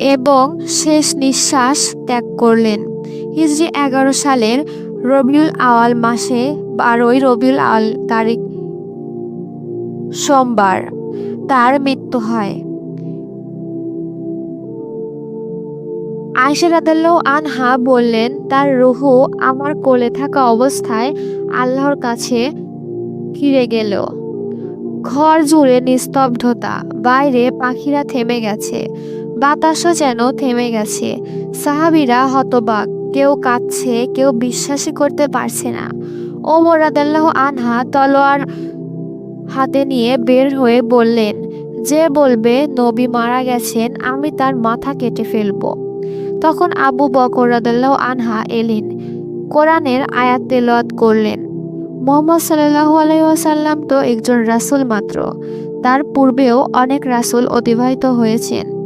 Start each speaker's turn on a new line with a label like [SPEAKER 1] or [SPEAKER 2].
[SPEAKER 1] এবং শেষ নিঃশ্বাস ত্যাগ করলেন। হিজরি এগারো সালের রবিউল আওয়াল মাসে বারোই রবিউল আওয়াল তারিখ সোমবার তার মৃত্যু হয়। আয়সা রাদাল্লাহ আনহা বললেন, তার রুহু আমার কোলে থাকা অবস্থায় আল্লাহর কাছে ফিরে গেল। ঘর জুড়ে নিস্তব্ধতা, বাইরে পাখিরা থেমে গেছে। বাতাসও যেন থেমে গেছে। সাহাবিরা হতবাক, কেউ কাঁদছে, কেউ বিশ্বাসই করতে পারছে না। ওমর রাদাল্লাহ আনহা তলোয়ার হাতে নিয়ে বের হয়ে বললেন, যে বলবে, নবী মারা গেছেন, আমি তার মাথা কেটে ফেলব। তখন আবু বকর রাদাল্লাহ আনহা এলেন, কোরআনের আয়াত তেলাওয়াত করলেন। মোহাম্মদ সাল্লাল্লাহু আলাইহি ওয়াসাল্লাম তো একজন রাসূল মাত্র। তার পূর্বেও অনেক রাসূল অতিবাহিত হয়েছেন।